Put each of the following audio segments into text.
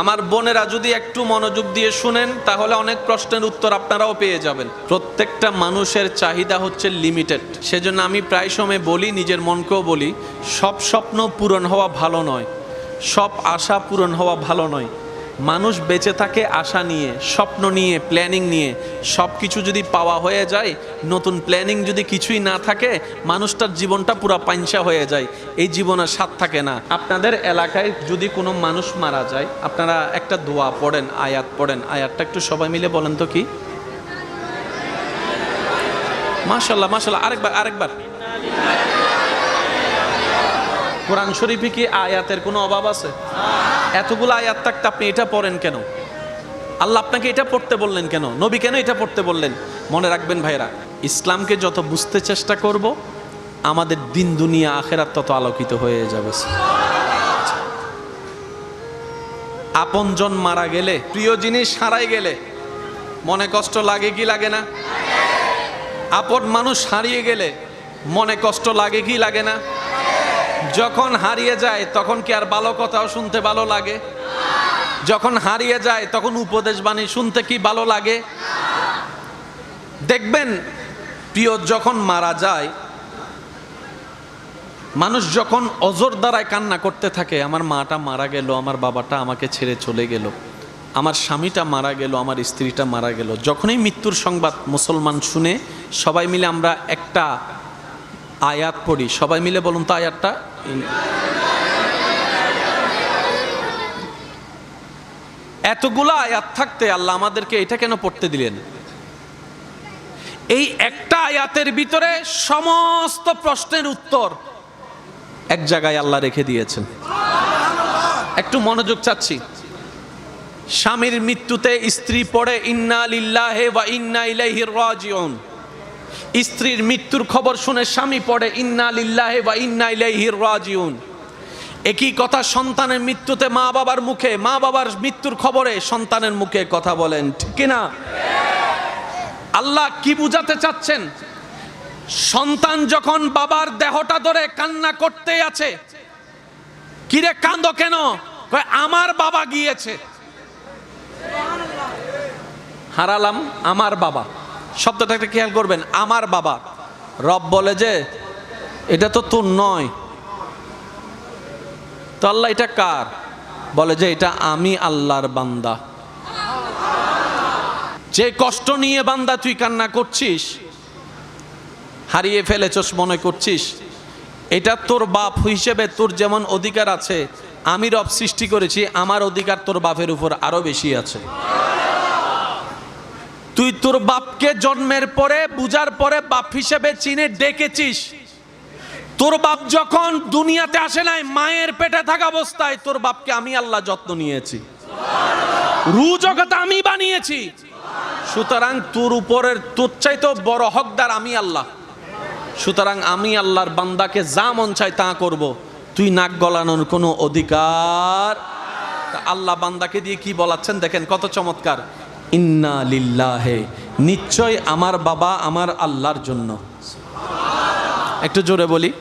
আমার বোনেরা যদি একটু মনোযোগ দিয়ে শুনেন, তাহলে অনেক প্রশ্নের উত্তর আপনারাও পেয়ে যাবেন। প্রত্যেকটা মানুষের চাহিদা হচ্ছে লিমিটেড সেজন্য আমি প্রায় সময় বলি, নিজের মনকেও বলি, সব স্বপ্ন পূরণ হওয়া ভালো নয়। সব আশা পূরণ হওয়া ভালো নয়। মানুষ বেঁচে থাকে আশা নিয়ে, স্বপ্ন নিয়ে প্ল্যানিং নিয়ে। সব কিছু যদি পাওয়া হয়ে যায়, নতুন প্ল্যানিং যদি কিছুই না থাকে, মানুষটার জীবনটা পুরো পাঞ্চা হয়ে যায়। এই জীবনের স্বাদ থাকে না। আপনাদের এলাকায় যদি কোনো মানুষ মারা যায়, আপনারা একটা দোয়া পড়েন, আয়াত পড়েন। আয়াতটা একটু সবাই মিলে বলেন তো কি? মাশাল্লাহ মাশাল্লাহ। আরেকবার আরেকবার। কোরআন শরীফে কি আয়াতের কোনো অভাব আছে? এতগুলো আয়াত থাকতে আপনি এটা পড়েন কেন? আল্লাহ আপনাকে এটা পড়তে বললেন কেন? নবী কেন এটা পড়তে বললেন? মনে রাখবেন ভাইরা ইসলামকে যত বুঝতে চেষ্টা করব, আমাদের দিন দুনিয়া আখেরাত তত আলোকিত হয়ে যাবে। আপনজন মারা গেলে, প্রিয় জিনিস হারাই গেলে, মনে কষ্ট লাগে কি লাগে না? আপন মানুষ হারিয়ে গেলে, মনে কষ্ট লাগে কি লাগে না? যখন হারিয়ে যায়, তখন কি আর ভালো কথাও শুনতে ভালো লাগে? যখন হারিয়ে যায়, তখন উপদেশ বাণী শুনতে কি ভালো লাগে? দেখবেন, প্রিয় যখন মারা যায়, মানুষ যখন অজর দ্বারায় কান্না করতে থাকে, আমার মাটা মারা গেল, আমার বাবাটা আমাকে ছেড়ে চলে গেল, আমার স্বামীটা মারা গেল, আমার স্ত্রীটা মারা গেল। যখনই মৃত্যুর সংবাদ মুসলমান শুনে, সবাই মিলে আমরা একটা আয়াত পড়ি। সবাই মিলে বলুন তো আয়াতটা। এতগুলো আয়াত থাকতে আল্লাহ আমাদেরকে এটা কেন পড়তে দিলেন? এই একটা আয়াতের ভিতরে সমস্ত প্রশ্নের উত্তর এক জায়গায় আল্লাহ রেখে দিয়েছেন। একটু মনোযোগ চাচ্ছি। স্বামীর মৃত্যুতে স্ত্রী পড়ে, ইন্না লিল্লাহে বা ইন্না ইলাইহি রাজিউন। স্ত্রীর মৃত্যুর খবর শুনে স্বামী পড়ে, ইন্না লিল্লাহে বা ইন্না ইলাইহি রাজিউন। একই কথা সন্তানের মৃত্যুতে মা বাবার মুখে, মা বাবার মৃত্যুর খবরে সন্তানের মুখে কথা বলেন, ঠিক না? আল্লাহ কি বুঝাতে চাচ্ছেন? সন্তান যখন বাবার দেহটা ধরে কান্না করতে আছে কিরে কান্দ কেন? আমার বাবা গিয়েছে। হারালাম, আমার বাবা। শব্দটা একটা খেয়াল করবেন, আমার বাবা। রব বলে যে, এটা তো তোর নয়। তো আল্লাহ, এটা কার? বলে যে, এটা আমি আল্লাহর বান্দা। যে কষ্ট নিয়ে বান্দা তুই কান্না করছিস, হারিয়ে ফেলেছস মনে করছিস, এটা তোর বাপ হিসেবে তোর যেমন অধিকার আছে, আমি রব সৃষ্টি করেছি, আমার অধিকার তোর বাপের উপর আরও বেশি আছে। তুই তোর বাপকে জন্মের পরে, বুঝার পরে বাপ হিসেবে চিনে ডেকেছিস। তোর বাপ যখন দুনিয়াতে আসে নাই, মায়ের পেটে থাকা অবস্থায় তোর বাপকে আমি আল্লাহ যত্ন নিয়েছি। রু জগৎ আমি বানিয়েছি। সুতরাং তোর উপরের, তোর চাইতেও বড় হকদার আমি আল্লাহ। সুতরাং আমি আল্লাহর বান্দাকে যা মন চাই তা করব। তুই নাক গলানোর কোনো অধিকার? আল্লাহ বান্দাকে দিয়ে কি বলাচ্ছেন? দেখেন কত চমৎকার। ইন্না লিল্লাহে নিশ্চয় আমার বাবা আমার আল্লাহর জন্য। একটু জোরে বলি।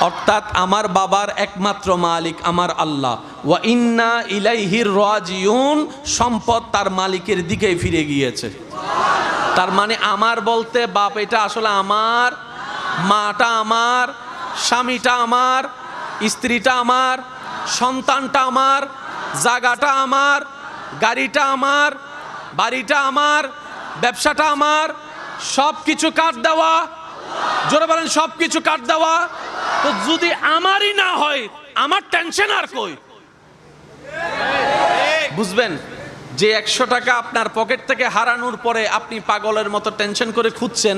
অর্থাৎ আমার বাবার একমাত্র মালিক আমার আল্লাহ। ওয়া ইন্না ইলাইহির রাজিউন সম্পদ তার মালিকের দিকেই ফিরে গিয়েছে। তার মানে আমার বলতে বাপ এটা আসলে আমার, মাটা আমার, স্বামীটা আমার, স্ত্রীটা আমার, সন্তানটা আমার, জায়গাটা আমার গাড়িটা আমার, বাড়িটা আমার, ব্যবসাটা আমার সব কিছু কাট দেওয়া। জোরে বলেন সব কিছু কাট দেওয়া। তো যদি আমারই না হয়, আমার টেনশন আর কই? বুঝবেন, যে একশো টাকা আপনার পকেট থেকে হারানোর পরে আপনি পাগলের মতো টেনশন করে খুঁজছেন,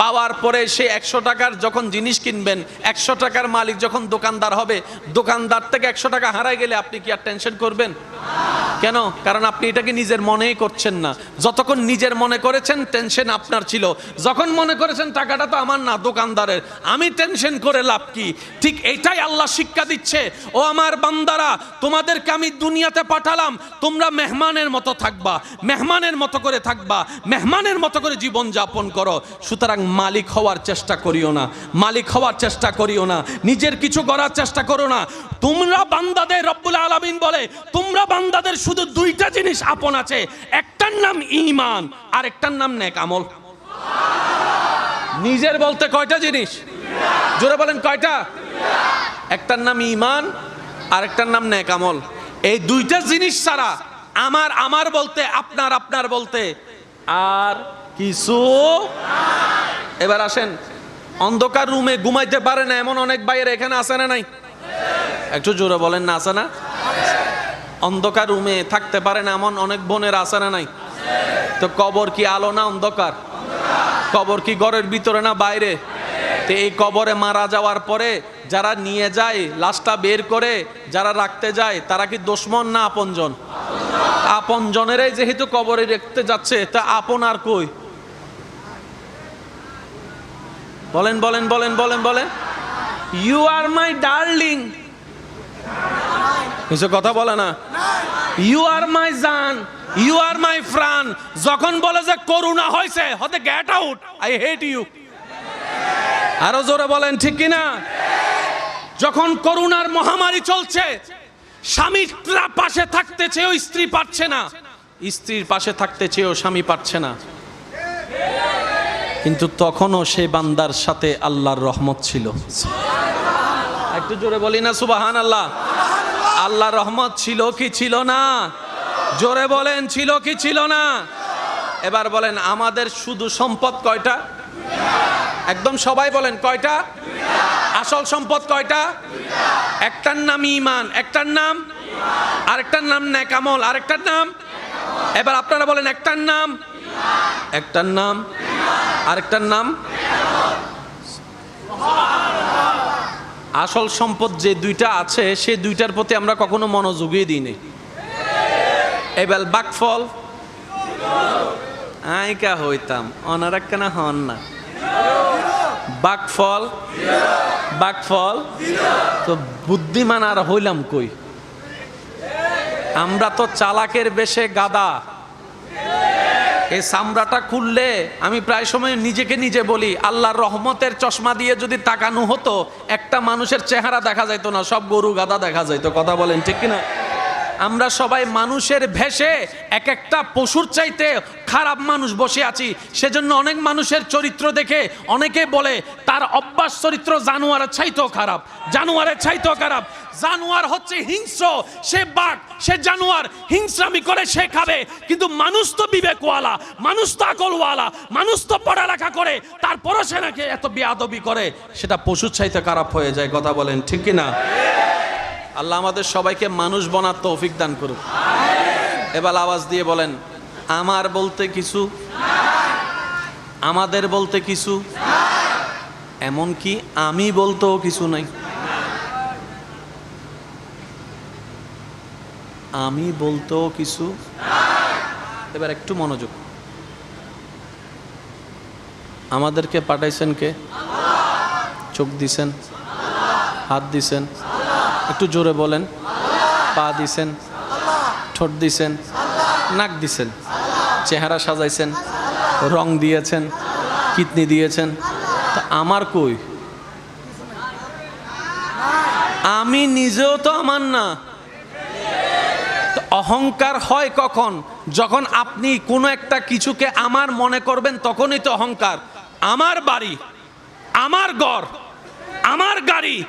পাওয়ার পরে সে একশো টাকার যখন জিনিস কিনবেন, একশো টাকার মালিক যখন দোকানদার হবে, দোকানদার থেকে একশো টাকা হারাই গেলে আপনি কি আর টেনশন করবেন? কেন? কারণ আপনি এটাকে নিজের মনেই করছেন না। যতক্ষণ নিজের মনে করেছেন টেনশন আপনার ছিল। যখন মনে করেছেন, টাকাটা তো আমার না, দোকানদারের। আমি টেনশন করে লাভ কি? ঠিক এটাই আল্লাহ শিক্ষা দিচ্ছে। ও আমার বান্দারা, তোমাদেরকে আমি দুনিয়াতে পাঠালাম। তোমরা মেহমানের মতো থাকবা। মেহমানের মতো করে থাকবা। মেহমানের মতো করে জীবন যাপন করো। সুতরাং মালিক হওয়ার চেষ্টা করিও না। মালিক হওয়ার চেষ্টা করিও না। নিজের কিছু করার চেষ্টা করো না। তোমরা বান্দাদের রব্বুল তোমরা বান্দাদের শুধু দুইটা জিনিস আপন আছে, একটার নাম ইমান আর একটার নাম নেক আমল। নিজের বলতে কয়টা জিনিস? জোরে বলেন কয়টা? একটার নাম ঈমান আর একটার নাম নেক আমল। এই দুইটা জিনিস ছাড়া আমার আমার বলতে, আপনার আপনার বলতে আর কিছু এবার আসেন, অন্ধকার রুমে ঘুমাইতে পারে না, এমন অনেক বাইরে এখানে আসে না নাই? একটু জোরে বলেন না আসে না? অন্ধকার রুমে থাকতে পারে না, এমন অনেক বোনের না নাই? তো কবর কি আলো না অন্ধকার? কবর কি ঘরের ভিতরে না বাইরে? তো এই কবরে মারা যাওয়ার পরে যারা নিয়ে যায়, লাশটা বের করে যারা রাখতে যায়, তারা কি দুশ্মন না আপনজন? আপনজনেরাই যেহেতু কবরে রাখতে যাচ্ছে, তা আপন আর কই? বলেন বলেন বলেন বলেন বলেন। ইউ আর মাই ডার্লিং কিছু কথা বলে না। ইউ আর মাই জান ইউ আর মাই ফ্রান যখন বলে যে করুণা হয়েছে, হতে get out I hate you আরও জোরে বলেন, ঠিক কিনা? যখন করুণার মহামারী চলছে, স্বামীরা পাশে থাকতে চেয়েও স্ত্রী পারছে না। স্ত্রীর পাশে থাকতে চেয়েও স্বামী পারছে না। কিন্তু তখনও সেই বান্দার সাথে আল্লাহর রহমত ছিল। একটু জোরে বলি না সুবাহান আল্লাহ আল্লাহর রহমত ছিল কি ছিল না? জোরে বলেন, ছিল কি ছিল না? এবার বলেন, আমাদের শুধু সম্পদ কয়টা? একদম সবাই বলেন, কয়টা? আসল সম্পদ কয়টা? একটার নাম ইমান একটার নাম আরেকটার নাম নেকামল আরেকটার নাম? এবার আপনারা বলেন, একটার নাম? একটার নাম? আরেকটার নাম? আসল সম্পদ যে দুইটা আছে সেই দুইটার প্রতি আমরা কখনো মনোযোগই দিই নি এবার বাকফল। আইকা হইতাম, অনার একখানা হন না। বাকফল। বাকফল। তো বুদ্ধিমান আর হইলাম কই? আমরা তো চালাকের বেশে গাদা। এই চামড়াটা খুললে আমি প্রায় সময় নিজেকে নিজে বলি, আল্লাহর রহমতের চশমা দিয়ে যদি তাকানো হতো, একটা মানুষের চেহারা দেখা যাইতো না, সব গরু গাদা দেখা যাইতো। কথা বলেন ঠিক কিনা? আমরা সবাই মানুষের ভেষে এক একটা পশুর চাইতে খারাপ মানুষ বসে আছি। সেজন্য অনেক মানুষের চরিত্র দেখে অনেকে বলে, তার অভ্যাস চরিত্র জানোয়ারের চাইতেও খারাপ, জানোয়ারের চাইতেও খারাপ। জানোয়ার হচ্ছে হিংস্র, সে বাঘ, সে জানোয়ার, হিংস্রামি করে সে খাবে। কিন্তু মানুষ তো বিবেকওয়ালা, মানুষ তো আকলওয়ালা, মানুষ তো পড়ালেখা করে, তারপরও সে নাকি এত বেয়াদবি করে? সেটা পশুর চাইতে খারাপ হয়ে যায়, কথা বলেন, ঠিক কি না আল্লাহ আমাদের সবাইকে মানুষ বনার তৌফিক দান করুক। এবার আওয়াজ দিয়ে বলেন, আমার বলতে কিছু? আমাদের বলতে কিছু? এমন কি আমি বলতেও কিছু নাই। আমি বলতেও কিছু? এবার একটু মনোযোগ। আমাদেরকে পাঠাইছেন কে? চোখ দিছেন? হাত দিছেন? একটু জোরে বলেন। পা দিছেন, ঠোঁট দিছেন, নাক দিছেন, চেহারা সাজাইছেন, রং দিয়েছেন, কিডনি দিয়েছেন। তা আমার কই? আমি নিজেও তো আমার না। অহংকার হয় কখন? যখন আপনি কোনো একটা কিছুকে আমার মনে করবেন, তখনই তো অহংকার। আমার বাড়ি, আমার ঘর, আমার গাড়ি,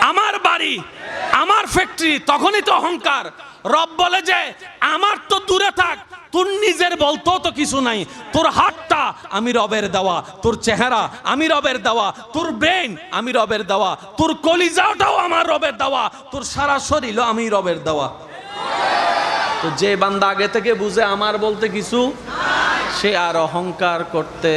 আমার বাড়ি আমার ফ্যাক্টরি তখনই তো অহংকার। রব বলে যে, আমার তো দূরে থাক, তোর নিজের বলতো তো কিছু নাই। তোর হাতটা আমি রবের দেওয়া, তোর চেহারা আমি রবের দেওয়া, তোর ব্রেন আমি রবের দেওয়া, তোর কলিজাটাও আমার রবের দেওয়া, তোর সারা শরীরও আমি রবের দেওয়া। তো যে বান্দা আগে থেকে বুঝে, আমার বলতে কিছু সে আর অহংকার করতে